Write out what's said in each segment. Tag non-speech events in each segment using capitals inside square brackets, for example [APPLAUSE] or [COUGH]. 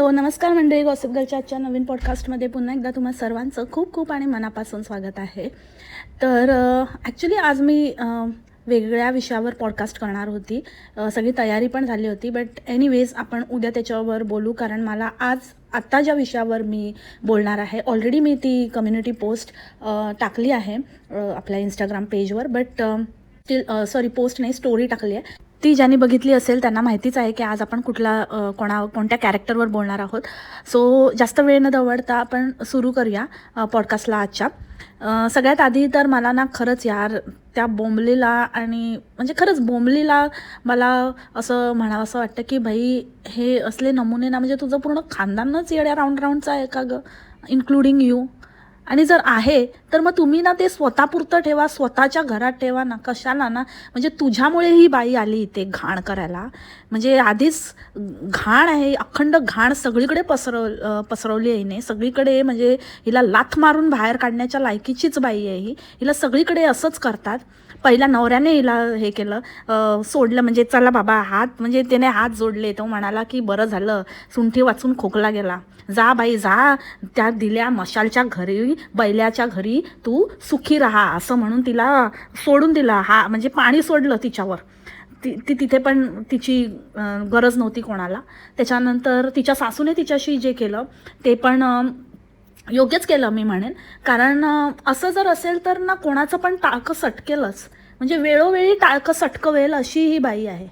Hello नमस्कार मंडळी. Gossip गर्लच्या आजच्या नवीन पॉडकास्टमध्ये पुन्हा एकदा तुम्हा सर्वांचं खूप खूप आणि मनापासून स्वागत आहे. तर ॲक्च्युली आज मी वेगळ्या विषयावर पॉडकास्ट करणार होती. सगळी तयारी पण झाली होती बट एनिवेज आपण उद्या त्याच्यावर बोलू कारण मला आज आत्ता ज्या विषयावर मी बोलणार आहे ऑलरेडी मी ती कम्युनिटी पोस्ट टाकली आहे आपल्या इंस्टाग्राम पेजवर बट स्टील सॉरी पोस्ट नाही स्टोरी टाकली आहे. ती ज्यांनी बघितली असेल त्यांना माहितीच आहे की आज आपण कुठला कोणा कोणत्या कॅरेक्टरवर बोलणार आहोत. सो जास्त वेळ न दवडता आपण सुरू करूया पॉडकास्टला आजच्या. सगळ्यात आधी तर मला ना खरंच यार त्या बोंबलीला आणि म्हणजे खरंच बोंबलीला मला असं म्हणावं असं वाटतं की भाई हे असले नमुने ना म्हणजे तुझं पूर्ण खानदानच येड्या राऊंड राऊंडचा आहे का गं? इन्क्लुडिंग यू आणि जर आहे तर मग तुम्ही ना ते स्वतःपुरतं ठेवा स्वतःच्या घरात ठेवा ना कशाला ना? म्हणजे तुझ्यामुळे ही बाई आली इथे घाण करायला. म्हणजे आधीच घाण आहे अखंड घाण सगळीकडे पसरव पसरवली आहे हिने. सगळीकडे म्हणजे हिला लाथ मारून बाहेर काढण्याच्या लायकीचीच बाई आहे ही. हिला सगळीकडे असंच करतात. पहिला नवऱ्याने हिला हे केलं सोडलं म्हणजे चला बाबा हात म्हणजे त्याने हात जोडले. तो म्हणाला की बरं झालं सुंठी वाचून खोकला गेला. जा बाई जा. त्या दिल्या मशालच्या घरी बैल्याच्या घरी तू सुखी राहा असं म्हणून तिला सोडून दिला. हा म्हणजे पाणी सोडलं तिच्यावर. ती ती तिथे पण तिची गरज नव्हती कोणाला. त्याच्यानंतर तिच्या सासूने तिच्याशी जे केलं ते पण योग्यच केलं मी म्हणेन. कारण असं जर असेल तर ना कोणाचं पण टाळकं सटकेलच. म्हणजे वेळोवेळी टाळकं सटकवेल अशी ही बाई आहे.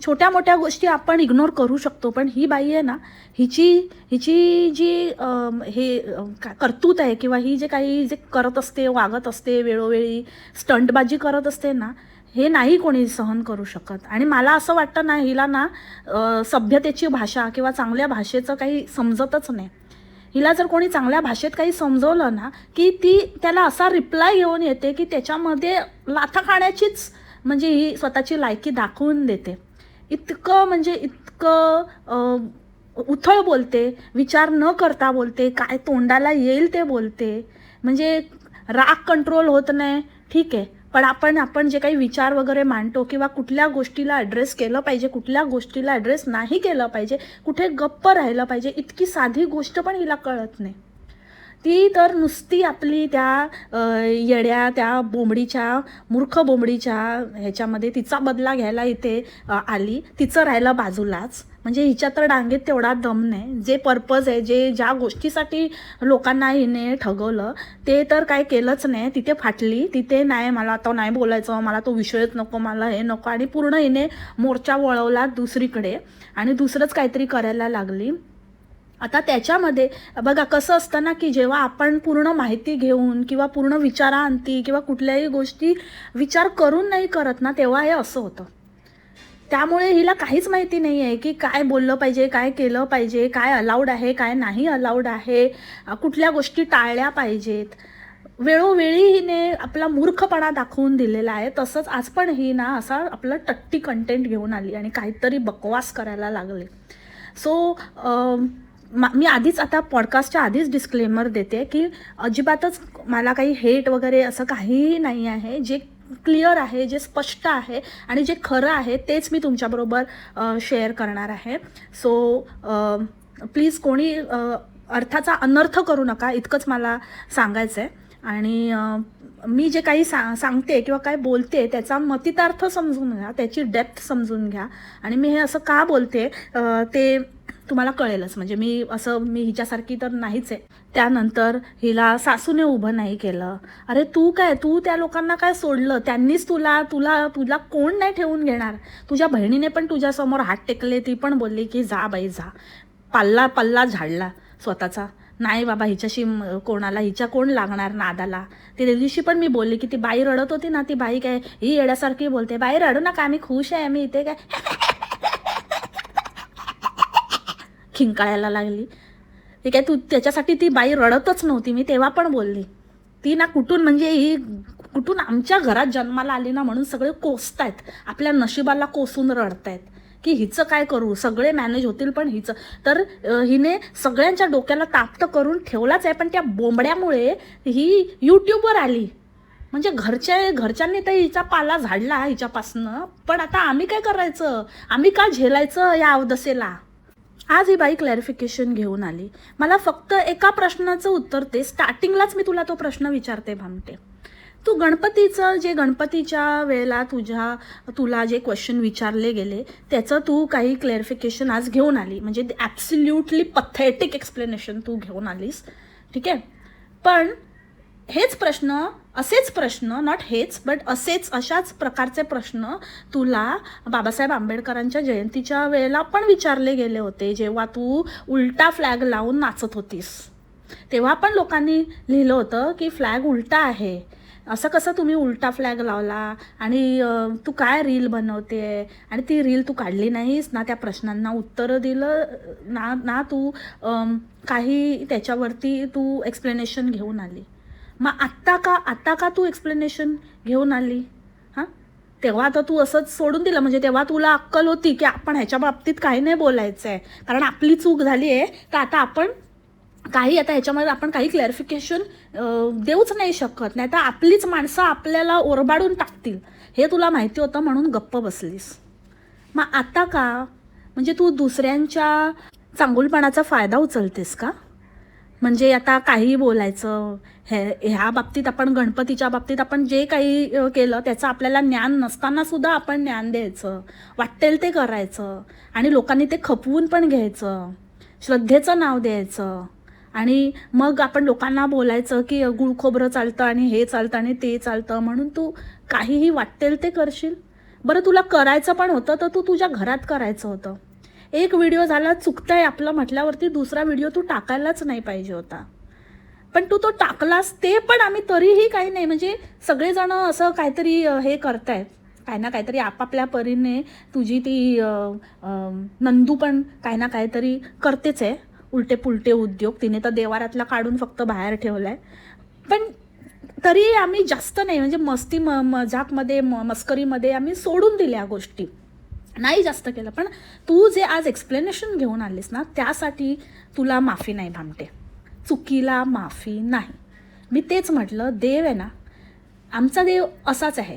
छोट्या मोठ्या गोष्टी आपण इग्नोर करू शकतो पण ही बाई आहे ना हिची हिची जी हे का- कर्तूत आहे किंवा ही जे काही जे करत असते वागत असते वेळोवेळी स्टंटबाजी करत असते ना हे नाही कोणी सहन करू शकत. आणि मला असं वाटतं ना हिला ना सभ्यतेची भाषा किंवा चांगल्या भाषेचं काही समजतच नाही. हिला जर कोणी चांगल्या भाषेत काही समजवलं ना की ती त्याला असा रिप्लाय घेऊन येते की त्याच्यामध्ये लाथा खाण्याचीच म्हणजे ही स्वतःची लायकी दाखवून देते. इतकं म्हणजे इतकं उथळ बोलते विचार न करता बोलते काय तोंडाला येईल ते बोलते. म्हणजे राग कंट्रोल होत नाही. ठीक आहे. पण आपण आपण जे काही विचार वगैरे मांडतो किंवा कुठल्या गोष्टीला ॲड्रेस केलं पाहिजे कुठल्या गोष्टीला ॲड्रेस नाही केलं पाहिजे कुठे गप्प राहिलं पाहिजे इतकी साधी गोष्ट पण हिला कळत नाही. ती तर नुसती आपली त्या येड्या त्या बोंबडीच्या मूर्ख बोंबडीच्या ह्याच्यामध्ये तिचा बदला घ्यायला इथे आली. तिचं राहिलं बाजूलाच. म्हणजे हिच्या तर डांगेत तेवढा दम नाही. जे पर्पज आहे जे ज्या गोष्टीसाठी लोकांना हिने ठगवलं ते तर काय केलंच नाही. तिथे फाटली तिथे नाही मला आता नाही बोलायचं मला तो विषयच नको मला हे नको. आणि पूर्ण हिने मोर्चा वळवला दुसरीकडे आणि दुसरंच काहीतरी करायला लागली. आता त्याच्यामध्ये बघा कसं असतं ना की जेव्हा आपण पूर्ण माहिती घेऊन किंवा पूर्ण विचारांती किंवा कुठल्याही गोष्टी विचार करून नाही करत ना तेव्हा हे असं होतं. त्यामुळे हिला काहीच माहिती नाही आहे की काय बोललं पाहिजे काय केलं पाहिजे काय अलाउड आहे काय नाही अलाउड आहे कुठल्या गोष्टी टाळल्या पाहिजेत. वेळोवेळी हिने आपला मूर्खपणा दाखवून दिलेला आहे. तसंच आज पण ही ना असा आपला टट्टी कंटेंट घेऊन आली आणि काहीतरी बकवास करायला लागले. सो मी आधीच आता पॉडकास्टच्या आधीच डिस्क्लेमर देते की अजिबातच मला काही हेट वगैरे असं काहीही नाही आहे. जे क्लिअर आहे जे स्पष्ट आहे आणि जे खरं आहे तेच मी तुमच्याबरोबर शेअर करणार आहे. सो प्लीज कोणी अर्थाचा अनर्थ करू नका इतकंच मला सांगायचं आहे आणि मी जे काही सा सांगते किंवा काय बोलते त्याचा मतितार्थ समजून घ्या त्याची डेप्थ समजून घ्या. आणि मी हे असं का बोलते ते तुम्हाला कळेलच. म्हणजे मी असं मी हिच्यासारखी तर नाहीच आहे. त्यानंतर हिला सासूने उभं नाही केलं. अरे तू काय? तू त्या लोकांना काय सोडलं? त्यांनीच तुला तुला तुला कोण नाही ठेवून घेणार? तुझ्या बहिणीने पण तुझ्यासमोर हात टेकले ती पण बोलली की जा बाई जा. पल्ला पल्ला झाडला स्वतःचा. नाही बाबा हिच्याशी कोणाला हिच्या कोण लागणार नादाला? ती दिवशी पण मी बोलली की ती बाई रडत होती ना ती बाई काय ही येड्यासारखी बोलते. बाई रडू नका आम्ही खुश आहे आम्ही इथे काय खिंकाळायला लागली. ते काय तू त्याच्यासाठी ती बाई रडतच नव्हती मी तेव्हा पण बोलली. ती ना कुठून म्हणजे ही कुठून आमच्या घरात जन्माला आली ना म्हणून सगळे कोसतायत. आपल्या नशिबाला कोसून रडतायत. की हिचं काय करू? सगळे मॅनेज होतील पण हिचं. तर हिने सगळ्यांच्या डोक्याला ताप्त करून ठेवलाच आहे पण त्या बोंबड्यामुळे ही यूट्यूबवर आली. म्हणजे घरच्या घरच्यांनी तर हिचा पाला झाडला हिच्यापासनं. पण आता आम्ही काय करायचं? आम्ही का झेलायचं या अवदसेला? आज ही बाई क्लॅरिफिकेशन घेऊन आली. मला फक्त एका प्रश्नाचं उत्तर ते स्टार्टिंगलाच मी तुला तो प्रश्न विचारते भामटे. तू गणपतीचं जे गणपतीच्या वेळेला तुझ्या तुला जे क्वेश्चन विचारले गेले त्याचं तू काही क्लॅरिफिकेशन आज घेऊन आली. म्हणजे ॲब्सल्युटली पथेटिक एक्सप्लेनेशन तू घेऊन आलीस. ठीक? आहे पण हेच प्रश्न असेच प्रश्न नॉट हेच बट असेच अशाच प्रकारचे प्रश्न तुला बाबासाहेब आंबेडकरांच्या जयंतीच्या वेळेला पण विचारले गेले होते जेव्हा तू उलटा फ्लॅग लावून नाचत होतीस. तेव्हा पण लोकांनी लिहिलं होतं की फ्लॅग उलटा आहे. असं कसं तुम्ही उलटा फ्लॅग लावला? आणि तू काय रील बनवते? आणि ती रील तू काढली नाहीस? ना त्या प्रश्नांना उत्तरं दिलं ना ना तू काही त्याच्यावरती तू एक्सप्लेनेशन घेऊन आली. मग आत्ता का आत्ता का तू एक्सप्लेनेशन घेऊन आली? हां? तेव्हा आता तू असंच सोडून दिलं. म्हणजे तेव्हा तुला अक्कल होती की आपण ह्याच्या बाबतीत काही नाही बोलायचं आहे कारण आपली चूक झाली आहे तर आता आपण काही आता ह्याच्यामध्ये आपण काही क्लॅरिफिकेशन देऊच नाही शकत. नाही तर आपलीच माणसं आपल्याला ओरबाडून टाकतील. हे तुला माहिती होतं म्हणून गप्प बसलीस. मग आता का? म्हणजे तू दुसऱ्यांच्या चांगुलपणाचा फायदा उचलतेस का? म्हणजे आता काही बोलायचं हे ह्या बाबतीत आपण गणपतीच्या बाबतीत आपण जे काही केलं त्याचं आपल्याला ज्ञान नसताना सुद्धा आपण ज्ञान द्यायचं. वाटेल ते करायचं आणि लोकांनी ते खपवून पण घ्यायचं. श्रद्धेचं नाव द्यायचं. आणि मग आपण लोकांना बोलायचं की गुळ खोबरं चालतं आणि हे चालतं आणि ते चालतं. म्हणून तू काहीही वाटेल ते करशील. बरं तुला करायचं पण होतं तर तू तुझ्या घरात करायचं होतं. एक व्हिडिओ झाला चुकतंय आपलं म्हटल्यावरती दुसरा व्हिडिओ तू टाकायलाच नाही पाहिजे होता. पण तू तो टाकलास ते पण आम्ही तरीही काही नाही म्हणजे सगळेजण असं काहीतरी हे करतायत. काही ना काहीतरी आपापल्या परीने तुझी ती नंदू पण काही ना काहीतरी करतेच आहे. उलटे पुलटे उद्योग तिने तर देवारातला काढून फक्त बाहेर ठेवलाय. पण तरी आम्ही जास्त नाही म्हणजे मस्ती म मजाकमध्ये म मस्करीमध्ये आम्ही सोडून दिल्या गोष्टी. नाही जास्त केलं पण तू जे आज एक्सप्लेनेशन घेऊन आलीस ना त्यासाठी तुला माफी नाही भामटे. चुकीला माफी नाही. मी तेच म्हटलं देव आहे ना आमचा देव असाच आहे.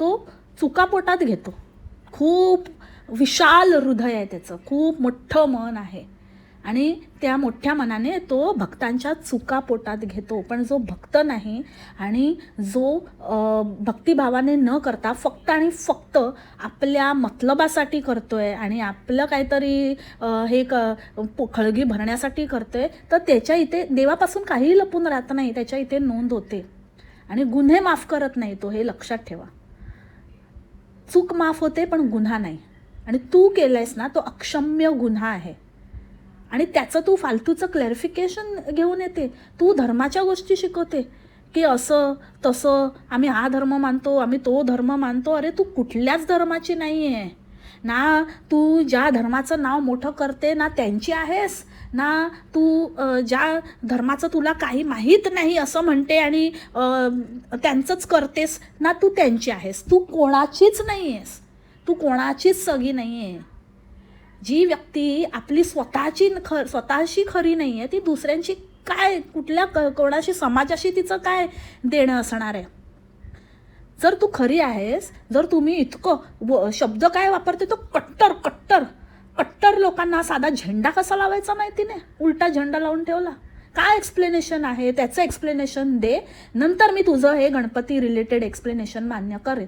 तो चुकापोटात घेतो. खूप विशाल हृदय आहे त्याचं. खूप मोठं मन आहे. आणि त्या मोठ्या मनाने तो भक्तांच्या चुका पोटात घेतो. पण जो भक्त नाही आणि जो भक्तिभावाने न करता फक्त आणि फक्त आपल्या मतलबासाठी करतोय आणि आपलं काहीतरी हे क पो- खळगी भरण्यासाठी करतोय तर त्याच्या इथे देवापासून काहीही लपून राहत नाही त्याच्या इथे नोंद होते. आणि गुन्हे माफ करत नाही तो हे लक्षात ठेवा. चूक माफ होते पण गुन्हा नाही. आणि तू केलंयस ना तो अक्षम्य गुन्हा आहे. आणि त्याचं तू फालतूचं क्लॅरिफिकेशन घेऊन येते. तू धर्माच्या गोष्टी शिकवते. की असं तसं आम्ही हा धर्म मानतो आम्ही तो धर्म मानतो. अरे तू कुठल्याच धर्माची नाही आहे ना तू ज्या धर्माचं नाव मोठं करते ना त्यांची आहेस ना तू ज्या धर्माचं तुला काही माहीत नाही असं म्हणते आणि त्यांचंच करतेस ना तू त्यांची आहेस. तू कोणाचीच नाही आहेस तू कोणाचीच सगी नाही आहे जी व्यक्ती आपली स्वतःची ख स्वतःशी खरी नाही आहे ती दुसऱ्यांची काय कुठल्या क कोणाशी समाजाशी तिचं काय देणं असणार आहे? जर तू खरी आहेस जर तुम्ही इतकं व शब्द काय वापरते तो कट्टर कट्टर कट्टर लोकांना साधा झेंडा कसा लावायचा माहिती नाही? उलटा झेंडा लावून ठेवला. काय एक्सप्लेनेशन आहे? त्याचं एक्सप्लेनेशन दे. नंतर मी तुझं हे गणपती रिलेटेड एक्सप्लेनेशन मान्य करेन.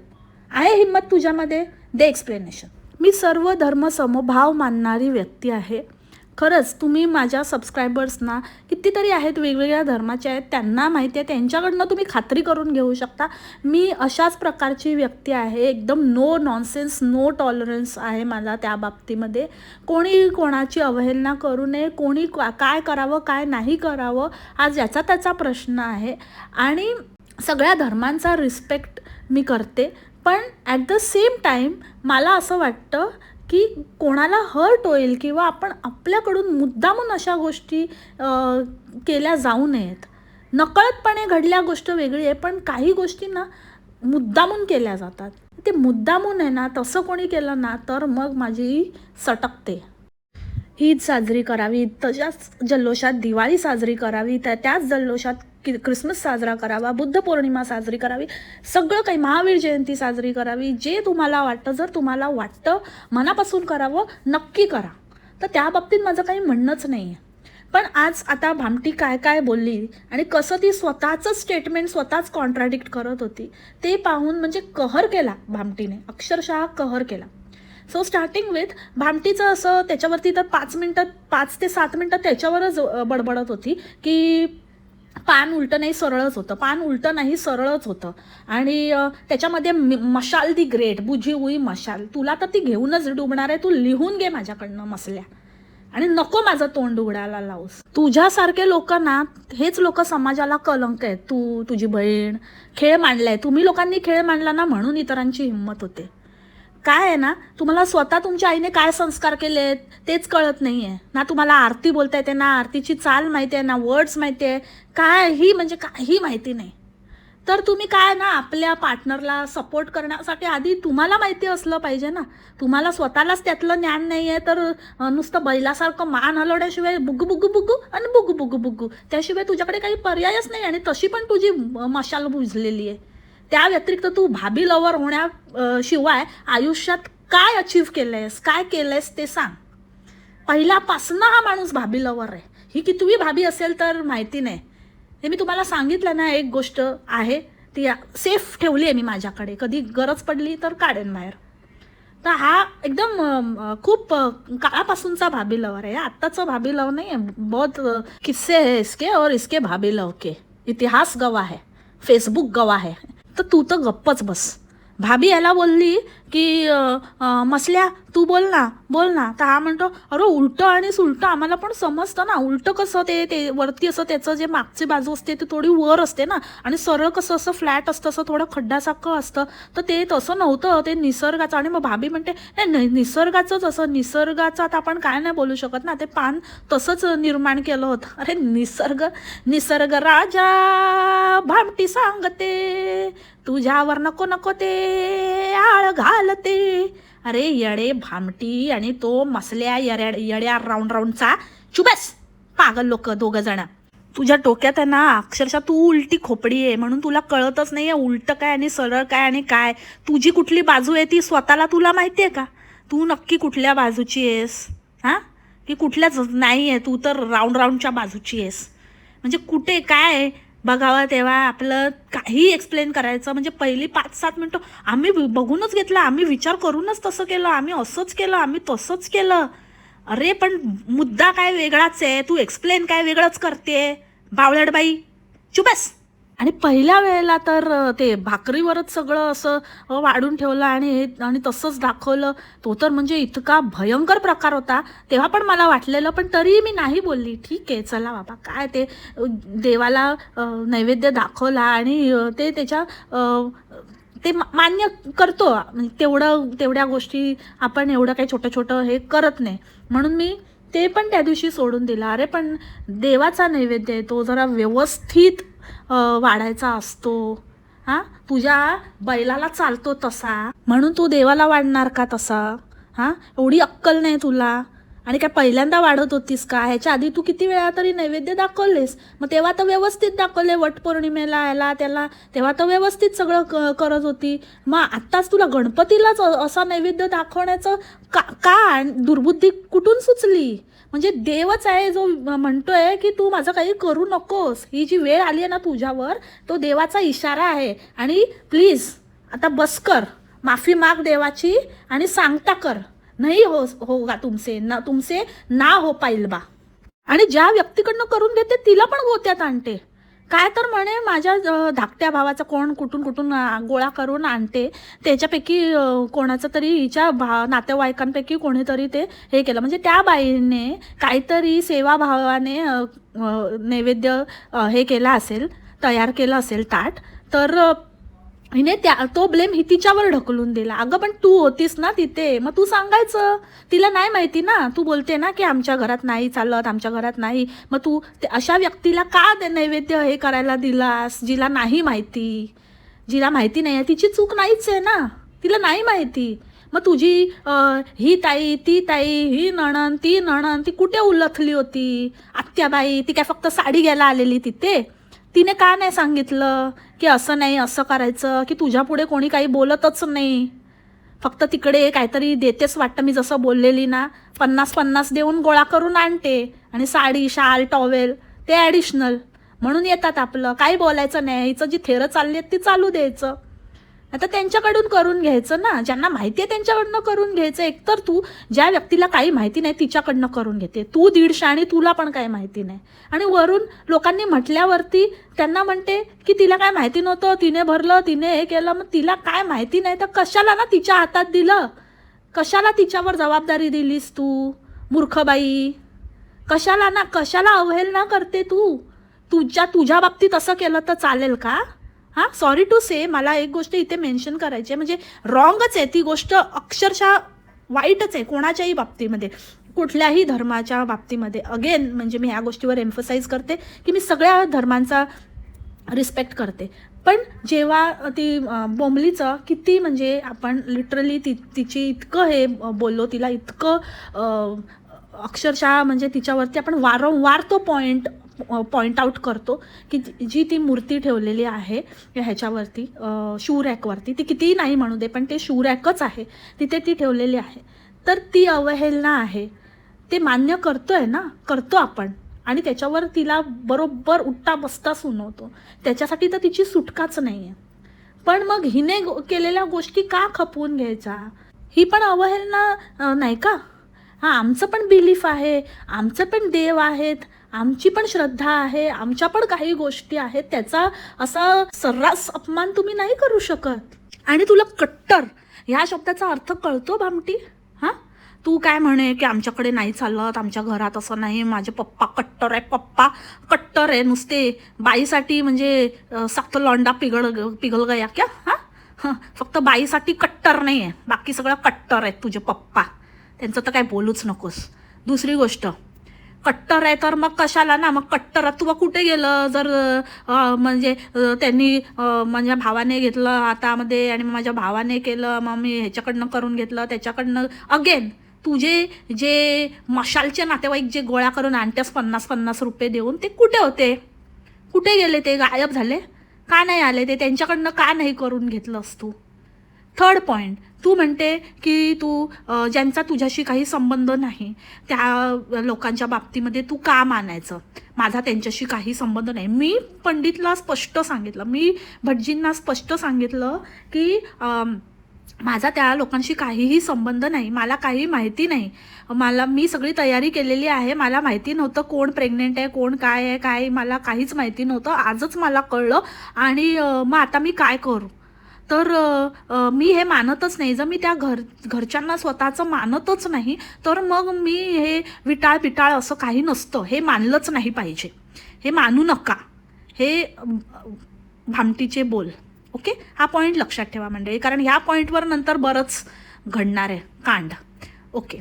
आहे हिंमत तुझ्यामध्ये? दे एक्सप्लेनेशन मी सर्व धर्म समभाव मानणारी व्यक्ती आहे. खरंच तुम्ही माझ्या सबस्क्रायबर्सना कितीतरी आहेत वेगवेगळ्या धर्माचे आहेत त्यांना माहिती आहे त्यांच्याकडनं तुम्ही खात्री करून घेऊ शकता. मी अशाच प्रकारची व्यक्ती आहे एकदम नो नॉनसेन्स नो टॉलरन्स आहे मला त्या बाबतीमध्ये. कोणी कोणाची अवहेलना करू नये कोणी का- काय करावं काय नाही करावं आज याचा त्याचा प्रश्न आहे. आणि सगळ्या धर्मांचा रिस्पेक्ट मी करते. पण ॲट द सेम टाईम मला असं वाटतं की कोणाला हर्ट होईल किंवा आपण आपल्याकडून मुद्दामून अशा गोष्टी केल्या जाऊ नयेत. नकळतपणे घडल्या गोष्ट वेगळी आहे पण काही गोष्टी ना मुद्दामून केल्या जातात. ते मुद्दामून आहे ना तसं कोणी केलं ना तर मग माझी सटकते. ईद साजरी करावी तशाच जल्लोषात दिवाळी साजरी करावी त्या त्याच जल्लोषात की क्रिसमस साजरा करावा बुद्ध पौर्णिमा साजरी करावी सगळं काही महावीर जयंती साजरी करावी जे तुम्हाला वाटतं जर तुम्हाला वाटतं मनापासून करावं नक्की करा. तर त्या बाबतीत माझं काही म्हणणंच नाही आहे पण आज आता भामटी काय काय बोलली आणि कसं ती स्वतःचं स्टेटमेंट स्वतःच कॉन्ट्राडिक्ट करत होती ते पाहून म्हणजे कहर केला भामटीने अक्षरशः कहर केला. सो स्टार्टिंग विथ भामटीचं असं त्याच्यावरती तर पाच मिनटं पाच ते सात मिनटं त्याच्यावरच बडबडत होती की पान उलटं नाही सरळच होतं. पान उलटं नाही सरळच होतं. आणि त्याच्यामध्ये मशाल दी ग्रेट बुझी उई मशाल. तुला तर ती घेऊनच डुबणार आहे तू लिहून घे माझ्याकडनं मसल्या. आणि नको माझं तोंड उघडायला लावूस. तुझ्यासारखे लोक ना हेच लोक समाजाला कलंक आहेत. तू तुझी बहीण खेळ मांडलाय. तुम्ही लोकांनी खेळ मांडला ना म्हणून इतरांची हिंमत होते. काय आहे ना तुम्हाला स्वतः तुमच्या आईने काय संस्कार केले आहेत तेच कळत नाही आहे ना तुम्हाला आरती बोलता येते ना आरतीची चाल माहिती आहे ना वर्ड्स माहिती आहे काही म्हणजे काही माहिती नाही. तर तुम्ही काय ना आपल्या पार्टनरला सपोर्ट करण्यासाठी आधी तुम्हाला माहिती असलं पाहिजे ना. तुम्हाला स्वतःलाच त्यातलं ज्ञान नाही आहे तर नुसतं बैलासारखं मान हलवण्याशिवाय बुगू बुगू बुगू आणि बुगू बुगू बुगू. त्याशिवाय तुझ्याकडे काही पर्यायच नाही आणि तशी पण तुझी मशाल बुजलेली आहे. त्या व्यतिरिक्त तू भाभी लवर होण्या शिवाय आयुष्यात काय अचीव्ह आहेस काय केलं आहेस ते सांग. पहिल्यापासनं हा माणूस भाभी लवर आहे. ही कितवी भाभी असेल तर माहिती नाही. हे मी तुम्हाला सांगितलं ना एक गोष्ट आहे ती सेफ ठेवली आहे मी माझ्याकडे. कधी गरज पडली तर काढेन बाहेर. तर हा एकदम खूप काळापासूनचा भाभी लवर आहे. आत्ताचं भाभी लव नाही आहे बहुत किस्से है इसके और इसके भाभी लव के. इतिहास गवा है. फेसबुक गवा है. तर तू तर गप्पच बस. भाभी याला बोलली की मसल्या तू बोल ना बोल ना. तर हा म्हणतो अरे उलटं आणि सुलटं आम्हाला पण समजतं ना. उलटं कसं ते ते वरती असं त्याचं जे मागची बाजू असते ते थोडी वर असते ना. आणि सरळ कसं असं फ्लॅट असतं असं थोडं खड्ड्यासारखं असतं. तर ते तसं नव्हतं. ते निसर्गाचं. आणि मग भाभी म्हणते "हे निसर्गाचंच असं. निसर्गाचं आता आपण काय नाही बोलू शकत ना. ते पान तसंच निर्माण केलं होतं. अरे निसर्ग निसर्ग राजा भामटी सांगते. तुझ्यावर नको नको ते आळ ते अरे येडे भामटी आणि तो मसल्या येड्या येड्या राऊंड राऊंडचा चुबस पागल लोक दोघं जण. तुझ्या डोक्यात आहे ना अक्षरशः तू उलटी खोपडी आहे. म्हणून तुला कळतच नाही आहे उलटं काय आणि सरळ काय आणि काय. तुझी कुठली बाजू आहे ती स्वतःला तुला माहिती आहे का? तू नक्की कुठल्या बाजूची आहेस? हां? की कुठल्याच नाही आहे तू तर राऊंड राऊंडच्या बाजूची आहेस. म्हणजे कुठे काय आहे? बघावं तेव्हा आपलं काही एक्सप्लेन करायचं. म्हणजे पहिली पाच सात मिनटं आम्ही बघूनच घेतलं. आम्ही विचार करूनच तसं केलं. आम्ही असंच केलं. आम्ही तसंच केलं. अरे पण मुद्दा काय वेगळाच आहे. तू एक्सप्लेन काय वेगळंच करते बावळडबाई चुबस आणि पहिल्या वेळेला तर ते भाकरीवरच सगळं असं वाढून ठेवलं आणि हे- आणि तसंच दाखवलं. तो तर म्हणजे इतका भयंकर प्रकार होता. तेव्हा पण मला वाटलेलं पण तरीही मी नाही बोलली. ठीक आहे चला बाबा काय ते देवाला नैवेद्य दाखवला आणि ते त्याच्या ते मा- मान्य करतो. म्हणजे तेवढं तेवढ्या गोष्टी आपण एवढं काही छोटं छोटं हे करत नाही. म्हणून मी ते पण त्या दिवशी सोडून दिलं. अरे पण देवाचा नैवेद्य आहे तो जरा व्यवस्थित वाढायचा असतो. हां? तुझ्या बैलाला चालतो तसा. म्हणून तू देवाला वाढणार का तसा? हां? एवढी अक्कल नाही तुला. आणि काय पहिल्यांदा वाढत होतीस का? ह्याच्या आधी तू किती वेळा तरी नैवेद्य दाखवलेस. मग तेव्हा तर व्यवस्थित दाखवले वटपौर्णिमेला याला त्याला. तेव्हा तर व्यवस्थित सगळं क करत होती. मग आत्ताच तुला गणपतीलाच असा नैवेद्य दाखवण्याचं का का आणि दुर्बुद्धी कुठून सुचली? म्हणजे देवच आहे जो म्हणतोय की तू माझं काही करू नकोस. ही जी वेळ आली आहे ना तुझ्यावर तो देवाचा इशारा आहे. आणि प्लीज आता बस कर. माफी माग देवाची आणि सांगता कर. नाही हो होगा तुमसे ना तुमसे ना हो पाईल बा आणि ज्या व्यक्तीकडनं करून घेते तिला पण गोत्यात आणते. काय तर म्हणे माझ्या धाकट्या भावाचा कोण कुठून कुठून गोळा करून आणते त्याच्यापैकी कोणाचं तरी हिच्या भा नातेवाईकांपैकी कोणीतरी ते हे केलं. म्हणजे त्या बाईने काहीतरी सेवाभावाने नैवेद्य हे केला असेल तयार केलं असेल ताट तर हिने त्या तो ब्लेम ही तिच्यावर ढकलून दिला. अगं पण तू होतीस ना तिथे. मग तू सांगायचं. तिला नाही माहिती ना. तू बोलते ना की आमच्या घरात नाही चालत आमच्या घरात नाही. मग तू ते अशा व्यक्तीला का ते नैवेद्य हे करायला दिलास जिला नाही माहिती? जिला माहिती नाही आहे तिची चूक नाहीच आहे ना. तिला नाही माहिती. मग तुझी ही ताई ती ताई ही नणन ती नणन ती कुठे उलथली होती? आत्याबाई ती काय फक्त साडी घ्यायला आलेली तिथे? तिने का नाही सांगितलं? की असं नाही असं करायचं की तुझ्या पुढे कोणी काही बोलतच नाही. फक्त तिकडे काहीतरी देतेच वाटतं मी जसं बोललेली ना पन्नास पन्नास देऊन गोळा करून आणते. आणि साडी शाल टॉवेल ते ॲडिशनल म्हणून येतात आपलं. काही बोलायचं नाही. हिचं जी थेरं चालली आहेत ती चालू द्यायचं. आता त्यांच्याकडून करून घ्यायचं ना. ज्यांना माहिती आहे त्यांच्याकडनं करून घ्यायचं. एकतर तू ज्या व्यक्तीला काही माहिती नाही तिच्याकडनं करून घेते. तू दीडशे आणि तुला पण काही माहिती नाही. आणि वरून लोकांनी म्हटल्यावरती त्यांना म्हणते की तिला काय माहिती नव्हतं. तिने भरलं तिने हे केलं. मग तिला काय माहिती नाही. तर कशाला ना तिच्या हातात दिलं? कशाला तिच्यावर जबाबदारी दिलीस तू मूर्खबाई? कशाला ना कशाला अवहेलना करते तू? तुझ्या तुझ्या बाबतीत असं केलं तर चालेल का? हां सॉरी टू से मला एक गोष्ट इथे मेन्शन करायची आहे. म्हणजे रॉंगच आहे ती गोष्ट अक्षरशः वाईटच आहे कोणाच्याही बाबतीमध्ये. कुठल्याही धर्माच्या बाबतीमध्ये. अगेन म्हणजे मी ह्या गोष्टीवर एम्फसाईज करते की मी सगळ्या धर्मांचा रिस्पेक्ट करते. पण जेव्हा ती बोंबलीचं किती म्हणजे आपण लिटरली ती तिची इतकं हे बोललो तिला इतकं अक्षरशः म्हणजे तिच्यावरती आपण वारंवार तो पॉईंट पॉईंट आऊट करतो की जी- ती मूर्ती ठेवलेली आहे ह्याच्यावरती शू रॅकवरती ती कितीही नाही म्हणू दे पण ते शू रॅकच आहे तिथे ती ठेवलेली आहे. तर ती अवहेलना आहे. ते मान्य करतो आहे ना करतो आपण. आणि त्याच्यावर तिला बरोबर उठता बसता सुनवतो. त्याच्यासाठी तर तिची सुटकाच नाही आहे पण मग हिने गो- केलेल्या गोष्टी का खपवून घ्यायच्या ही पण अवहेलना नाही का? हां आमचं पण बिलीफ आहे. आमचं पण देव आहेत. आमची पण श्रद्धा आहे आमच्या पण काही गोष्टी आहेत त्याचा असा सर्रास अपमान तुम्ही नाही करू शकत. आणि तुला कट्टर ह्या शब्दाचा अर्थ कळतो भामटी? हां? तू काय म्हणे की आमच्याकडे नाही चालत आमच्या घरात असं नाही माझे पप्पा कट्टर आहे पप्पा कट्टर आहे नुसते बाईसाठी म्हणजे सात लॉंडा लोंडा पिघळ पिघल गया क्या? हां? हां फक्त बाईसाठी कट्टर नाही आहे बाकी सगळं कट्टर आहेत तुझे पप्पा. त्यांचं तर काय बोलूच नकोस. दुसरी गोष्ट कट्टर आहे तर मग कशाला ना? मग कट्टर तू कुठे गेलं? जर म्हणजे त्यांनी म्हणजे माझ्या भावाने घेतलं हातामध्ये आणि मग माझ्या भावाने केलं मग मी ह्याच्याकडनं करून घेतलं त्याच्याकडनं अगेन तुझे जे मशालचे नातेवाईक जे गोळा करून आणतेस पन्नास पन्नास रुपये देऊन ते कुठे होते? कुठे गेले ते? गायब झाले? का नाही आले? ते त्यांच्याकडनं का नाही करून घेतलंस तू? थर्ड पॉईंट तू म्हणते की तू ज्यांचा तुझ्याशी काही संबंध नाही त्या लोकांच्या बाबतीमध्ये तू का मानायचं? माझा त्यांच्याशी काही संबंध नाही. मी पंडितला स्पष्ट सांगितलं. मी भटजींना स्पष्ट सांगितलं की माझा त्या लोकांशी काहीही संबंध नाही. मला काही माहिती नाही. मला मी सगळी तयारी केलेली आहे. मला माहिती नव्हतं कोण प्रेग्नेंट आहे कोण काय आहे काय मला काहीच माहिती नव्हतं. आजच मला कळलं आणि मग आता मी काय करू? तर मी हे मानतच नाही. जर मी त्या घर घरच्यांना स्वतःचं मानतच नाही तर मग मी हे विटाळ पिटाळ असं काही नसतं. हे मानलंच नाही पाहिजे. हे मानू नका. हे भामटीचे बोल. ओके? हा पॉईंट लक्षात ठेवा मंडळी. कारण ह्या पॉईंटवर नंतर बरंच घडणार आहे कांड. ओके.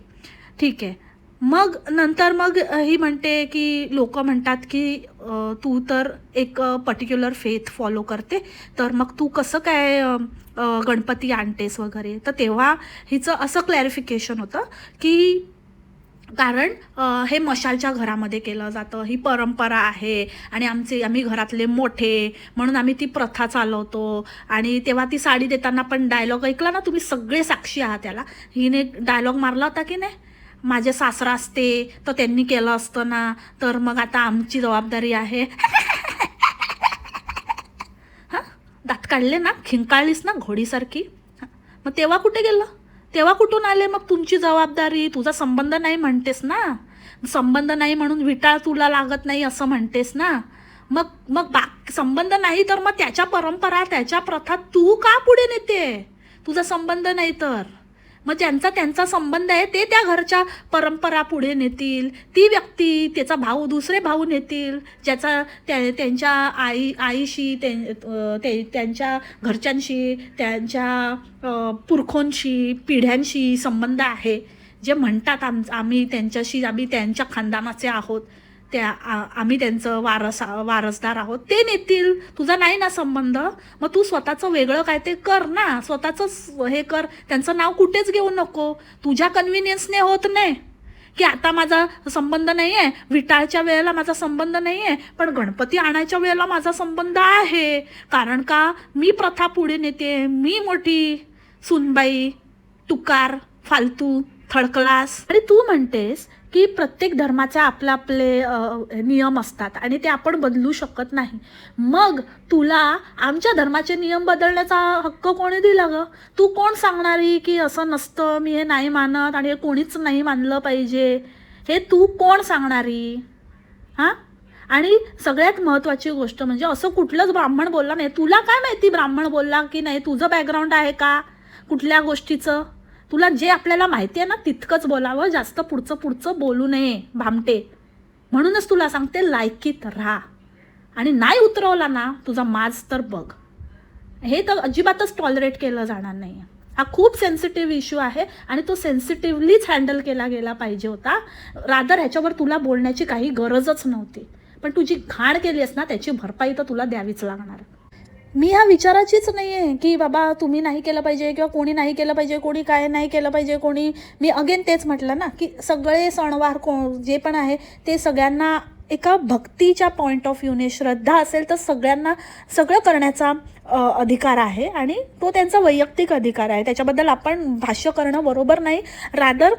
ठीक आहे. मग नंतर मग ही म्हणते की लोक म्हणतात की तू तर एक पर्टिक्युलर फेथ फॉलो करते. तर मग तू कसं काय गणपती आणतेस वगैरे? तर तेव्हा हिचं असं क्लॅरिफिकेशन होतं की कारण हे मशालच्या घरामध्ये केलं जातं. ही परंपरा आहे आणि आमचे आम्ही घरातले मोठे म्हणून आम्ही ती प्रथा चालवतो. आणि तेव्हा ती साडी देताना पण डायलॉग ऐकला ना तुम्ही? सगळे साक्षी आहात त्याला. हिने डायलॉग मारला होता की नाही? माझे सासरा असते तर त्यांनी केलं असतं ना. तर मग आता आमची जबाबदारी आहे. [LAUGHS] हां? दात काढले ना? खिंकाळलीस ना घोडीसारखी? मग तेव्हा कुठे गेलं? तेव्हा कुठून आले मग तुमची जबाबदारी? तुझा संबंध नाही म्हणतेस ना? संबंध नाही म्हणून विटाळ तुला लागत नाही असं म्हणतेस ना? मग मग बा संबंध नाही तर मग त्याच्या परंपरा त्याच्या प्रथा तू का पुढे नेते? तुझा संबंध नाही तर. मग ज्यांचा त्यांचा संबंध आहे ते त्या घरच्या परंपरा पुढे नेतील. ती व्यक्ती त्याचा भाऊ दुसरे भाऊ नेतील. ज्याचा त्या त्यांच्या आई आईशी ते त्यांच्या घरच्यांशी त्यांच्या पुरखोंशी पिढ्यांशी संबंध आहे. जे म्हणतात आम आम्ही त्यांच्याशी आम्ही त्यांच्या खानदानाचे आहोत. त्या आम्ही त्यांचं वारस वारसदार आहोत. ते नेतील. तुझा नाही ना संबंध? मग तू स्वतःचं वेगळं काय ते कर ना. स्वतःचं हे कर. त्यांचं नाव कुठेच घेऊ नको. तुझ्या कन्व्हिनियन्सने होत नाही. की आता माझा संबंध नाही आहे विटाळच्या वेळेला माझा संबंध नाही आहे पण गणपती आणायच्या वेळेला माझा संबंध आहे. कारण का? मी प्रथा पुढे नेते. मी मोठी. सुनबाई तुकार फालतू थर्ड आणि तू म्हणतेस की प्रत्येक धर्माचे आपले आपले नियम असतात आणि ते आपण बदलू शकत नाही. मग तुला आमच्या धर्माचे नियम बदलण्याचा हक्क कोणी दिला ग? तू कोण सांगणारी की असं नसतं मी हे नाही मानत आणि हे कोणीच नाही मानलं पाहिजे? हे तू कोण सांगणारी? हां? आणि सगळ्यात महत्त्वाची गोष्ट म्हणजे असं कुठलंच ब्राह्मण बोलला नाही. तुला काय माहिती ब्राह्मण बोलला की नाही? तुझं बॅकग्राऊंड आहे का कुठल्या गोष्टीचं? तुला जे आपल्याला माहिती आहे ना तितकंच बोलावं जास्त पुढचं पुढचं बोलू नये भामटे. म्हणूनच तुला सांगते लायकीत राहा. आणि नाही उतरवला ना तुझा माज तर बघ. हे तर अजिबातच टॉलरेट केलं जाणार नाही हा खूप सेन्सिटिव्ह इश्यू आहे आणि तो सेन्सिटिव्हलीच हँडल केला गेला पाहिजे होता. रादर ह्याच्यावर तुला बोलण्याची काही गरजच नव्हती. पण तुझी घाण केली आहेस ना त्याची भरपाई तर तुला द्यावीच लागणार. मी ह्या विचाराचीच नाही आहे की बाबा तुम्ही नाही केलं पाहिजे किंवा कोणी नाही केलं पाहिजे कोणी काय नाही केलं पाहिजे कोणी मी अगेन तेच म्हटलं ना की सगळे सणवार को जे पण आहे ते सगळ्यांना एका भक्तीच्या पॉईंट ऑफ व्ह्यूने श्रद्धा असेल तर सगळ्यांना सगळं करण्याचा अधिकार आहे आणि तो त्यांचा वैयक्तिक अधिकार आहे. त्याच्याबद्दल आपण भाष्य करणं बरोबर नाही. रादर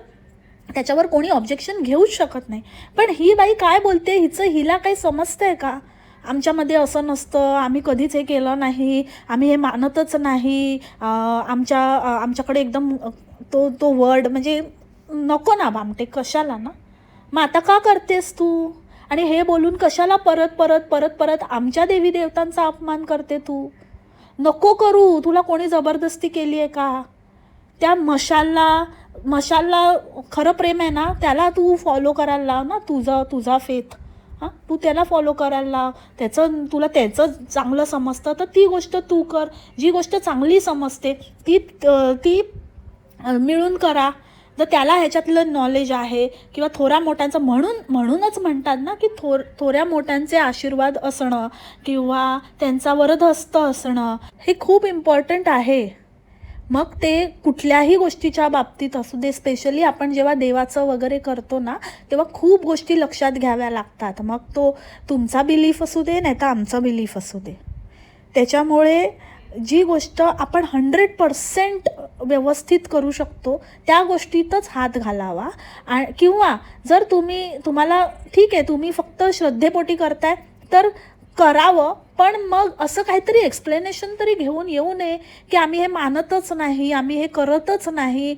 त्याच्यावर कोणी ऑब्जेक्शन घेऊच शकत नाही. पण ही बाई काय बोलते? हिचं हिला काही समजतंय का? आमच्यामध्ये असं नसतं. आम्ही कधीच हे केलं नाही. आम्ही हे मानतच नाही. आमच्या आमच्याकडे एकदम तो तो वर्ड म्हणजे नको ना बामटे कशाला ना? मग आता का करतेस तू? आणि हे बोलून कशाला परत परत परत परत आमच्या देवी देवतांचा अपमान करते तू? नको करू. तुला कोणी जबरदस्ती केली आहे का? त्या मशालला मशालला खरं प्रेम आहे ना त्याला तू फॉलो करायला लाव ना तुझा तुझा फेथ हां तू त्याला फॉलो करायला लाव. त्याचं तुला त्याचं चांगलं समजतं तर ती गोष्ट तू कर. जी गोष्ट चांगली समजते ती ती मिळून करा. जर त्याला ह्याच्यातलं नॉलेज आहे किंवा थोऱ्या मोठ्यांचं म्हणून म्हणूनच म्हणतात ना की थोर थोऱ्या मोठ्यांचे आशीर्वाद असणं किंवा त्यांचा वरदहस्त असणं हे खूप इम्पॉर्टंट आहे. मग ते कुठल्याही गोष्टीच्या बाबतीत असू दे स्पेशली आपण जेव्हा देवाचं वगैरे करतो ना तेव्हा खूप गोष्टी लक्षात घ्याव्या लागतात. मग तो तुमचा बिलीफ असू दे नाही तर आमचा बिलीफ असू दे. त्याच्यामुळे जी गोष्ट आपण हंड्रेड पर्सेंट व्यवस्थित करू शकतो त्या गोष्टीतच हात घालावा. आ किंवा जर तुम्ही तुम्हाला ठीक आहे तुम्ही फक्त श्रद्धेपोटी करताय तर करावं पण मग असं काहीतरी एक्सप्लेनेशन तरी घेऊन येऊ नये की आम्ही हे मानतच नाही आम्ही हे करतच नाही.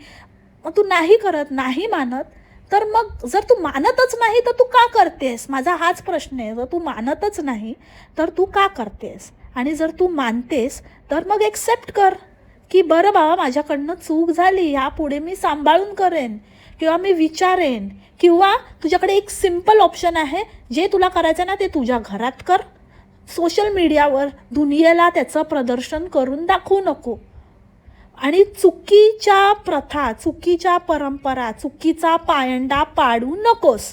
मग तू नाही करत नाही मानत तर मग जर तू मानतच नाही तर तू का करतेस? माझा हाच प्रश्न आहे. जर तू मानतच नाही तर तू का करतेस? आणि जर तू मानतेस तर मग एक्सेप्ट कर की बरं बाबा माझ्याकडनं चूक झाली यापुढे मी सांभाळून करेन किंवा मी विचारेन किंवा तुझ्याकडे एक सिंपल ऑप्शन आहे जे तुला करायचं ना ते तुझ्या घरात कर. सोशल मीडियावर दुनियेला त्याचं प्रदर्शन करून दाखवू नको. आणि चुकीच्या प्रथा चुकीच्या परंपरा चुकीचा पायंडा पाडू नकोस.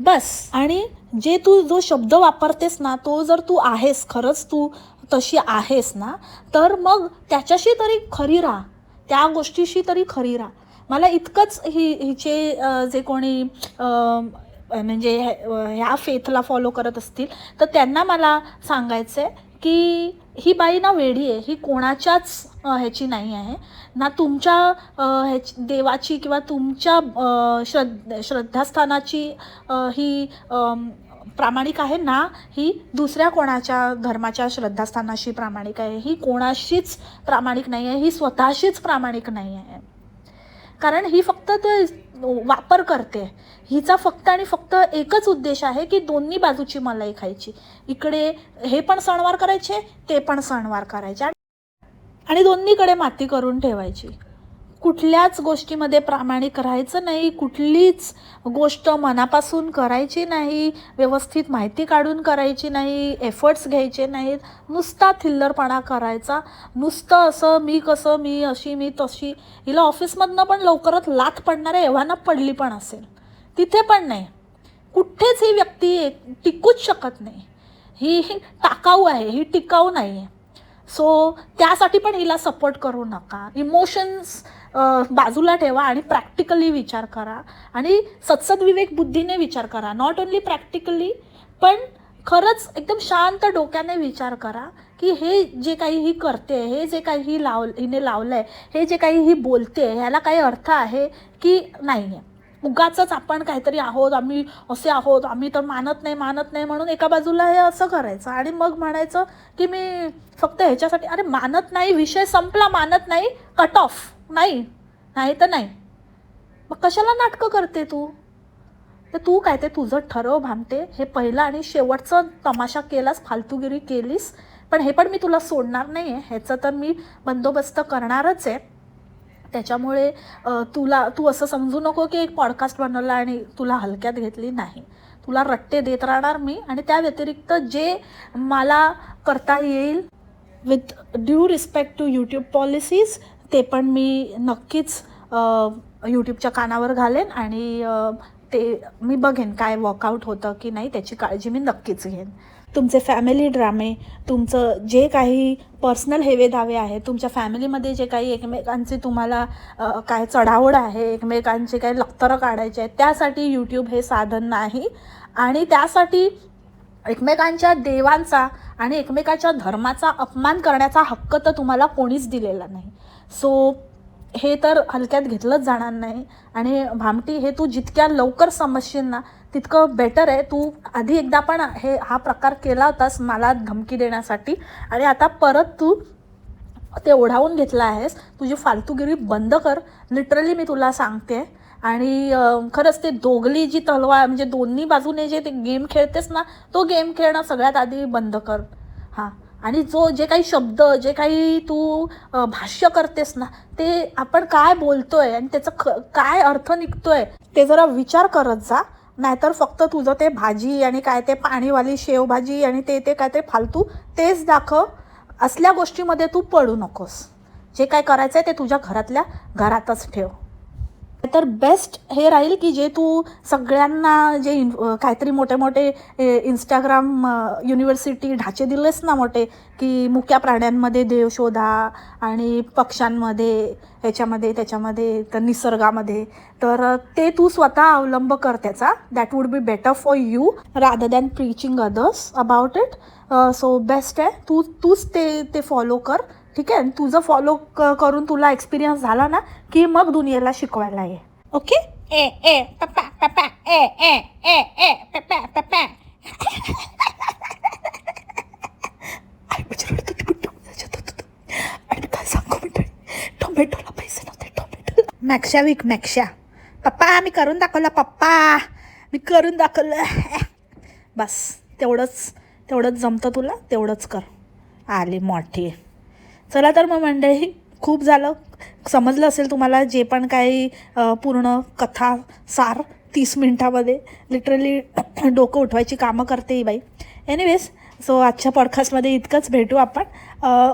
बस. आणि जे तू जो शब्द वापरतेस ना तो जर तू आहेस खरंच तू तशी आहेस ना तर मग त्याच्याशी तरी खरी राहा. त्या गोष्टीशी तरी खरी राहा. मला इतकंच ही हिचे जे कोणी म्हणजे ह्या ह्या फेथला फॉलो करत असतील तर त्यांना मला सांगायचं आहे की ही बाई ना वेढी आहे ही कोणाच्याच ह्याची नाही आहे. ना तुमच्या ह्याची देवाची किंवा तुमच्या अ, श्रद्ध श्रद्धास्थानाची ही प्रामाणिक आहे ना ही दुसऱ्या कोणाच्या धर्माच्या श्रद्धास्थानाशी प्रामाणिक आहे. ही कोणाशीच प्रामाणिक नाही आहे ही स्वतःशीच प्रामाणिक नाही आहे. कारण ही फक्त तो वापर करते. हिचा फक्त आणि फक्त एकच उद्देश आहे की दोन्ही बाजूची मलाई खायची. इकडे हे पण सणवार करायचे ते पण सणवार करायचे. आणि दोन्हीकडे माती करून ठेवायची. कुठल्याच गोष्टीमध्ये प्रामाणिक राहायचं नाही कुठलीच गोष्ट मनापासून करायची नाही व्यवस्थित माहिती काढून करायची नाही एफर्ट्स घ्यायचे नाहीत नुसता थिल्लरपणा करायचा. नुसतं असं मी कसं मी अशी मी तशी. हिला ऑफिसमधनं पण लवकरच लाथ पडणाऱ्या एव्हाना पडली पण असेल. तिथे पण नाही. कुठेच ही व्यक्ती टिकूच शकत नाही. ही ही टाकाऊ आहे ही टिकाऊ नाही आहे सो त्यासाठी पण हिला सपोर्ट करू नका. इमोशन्स बाजूला ठेवा आणि प्रॅक्टिकली विचार करा. आणि सत्सद विवेक बुद्धीने विचार करा. नॉट ओन्ली प्रॅक्टिकली पण खरंच एकदम शांत डोक्याने विचार करा की हे जे काही ही करते हे जे काही ही लाव हिने लावलं आहे हे जे काही ही बोलते ह्याला काही अर्थ आहे की नाही आहे उगाचच आपण काहीतरी आहोत आम्ही असे आहोत आम्ही तर मानत नाही मानत नाही म्हणून एका बाजूला हे असं करायचं. आणि मग म्हणायचं की मी फक्त ह्याच्यासाठी अरे मानत नाही विषय संपला मानत नाही कट ऑफ नाही नाही तर नाही. मग कशाला नाटकं करते तू? तर तू काय ते तुझं ठरव भामटे हे पहिलं आणि शेवटचं तमाशा केलास फालतूगिरी केलीस पण हे पण मी तुला सोडणार नाही आहे ह्याचं तर मी बंदोबस्त करणारच आहे. त्याच्यामुळे तुला तू असं समजू नको की एक पॉडकास्ट बनवला आणि तुला हलक्यात घेतली नाही. तुला रट्टे देत राहणार मी आणि त्या व्यतिरिक्त जे मला करता येईल with due respect to YouTube policies ते पण मी नक्कीच यूट्यूबच्या कानावर घालेन आणि ते मी बघेन काय वर्कआउट होतं की नाही त्याची काळजी मी नक्कीच घेईन. तुमचे फॅमिली ड्रामे तुमचं जे काही पर्सनल हेवे दावे आहेत तुमच्या फॅमिलीमध्ये जे काही एकमेकांचे तुम्हाला काय चढावड आहे एकमेकांचे काही लक्तरं काढायचे आहेत त्यासाठी यूट्यूब हे साधन नाही. आणि त्यासाठी एकमेकांच्या देवांचा आणि एकमेकाच्या धर्माचा अपमान करण्याचा हक्क तर तुम्हाला कोणीच दिलेला नाही. सो हे तर हलक्यात घेतलंच जाणार नाही. आणि भामटी हे तू जितक्या लवकर समजशील ना तितकं बेटर आहे. तू आधी एकदा पण हे हा प्रकार केला होतास मला धमकी देण्यासाठी. आणि आता परत तू ते ओढावून घेतलं आहेस. तुझी फालतूगिरी बंद कर. लिटरली मी तुला सांगते. आणि खरंच ते दोगली जी तलवार म्हणजे दोन्ही बाजूने जे ते गेम खेळतेस ना तो गेम खेळणं सगळ्यात आधी बंद कर. हां. आणि जो जे काही शब्द जे काही तू भाष्य करतेस ना ते आपण काय बोलतोय आणि त्याचं ख काय अर्थ निघतोय ते जरा विचार करत जा. नाहीतर फक्त तुझं ते भाजी आणि काय ते पाणीवाली शेवभाजी आणि ते ते काय ते फालतू तेच दाखव. असल्या गोष्टीमध्ये तू पडू नकोस. जे काय करायचं आहे ते तुझ्या घरातल्या घरातच ठेव. तर बेस्ट हे राहील की जे तू सगळ्यांना जे इन काहीतरी मोठे मोठे इंस्टाग्राम युनिव्हर्सिटी ढाचे दिलेस ना मोठे की मुक्या प्राण्यांमध्ये देव शोधा आणि पक्ष्यांमध्ये ह्याच्यामध्ये त्याच्यामध्ये तर निसर्गामध्ये. तर ते तू स्वतः अवलंब कर त्याचा. That would be better for you rather than preaching others about it so best आहे. तू तूच ते ते फॉलो कर. ठीक आहे? तुझं फॉलो क करून तुला एक्सपिरियन्स झाला ना की मग दुनियेला शिकवायला ये. ओके ए ए पप्पा पप्पा ए ए ए ए पप्पा पप्पा. काय सांगू टोमॅटोला पैसे नव्हते टोमॅटो. मॅक्शा विक मॅक्शा. पप्पा मी करून दाखवलं पप्पा. मी करून दाखवलं. बस तेवढंच तेवढंच जमतं तुला तेवढंच कर. आली मोठी. चला तर मग मंडळी खूप झालं. समजलं असेल तुम्हाला जे पण काही पूर्ण कथा सार तीस मिनटामध्ये. लिटरली [CLEARS THROAT] डोकं उठवायची कामं करते ही बाई. एनिवेज सो आजच्या पॉडकास्टमध्ये इतकंच भेटू आपण.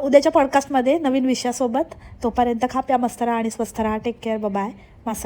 उद्याच्या पॉडकास्टमध्ये नवीन विषयासोबत. तोपर्यंत खा प्या मस्त राहा आणि स्वस्त राहा. टेक केअर बाय मसाला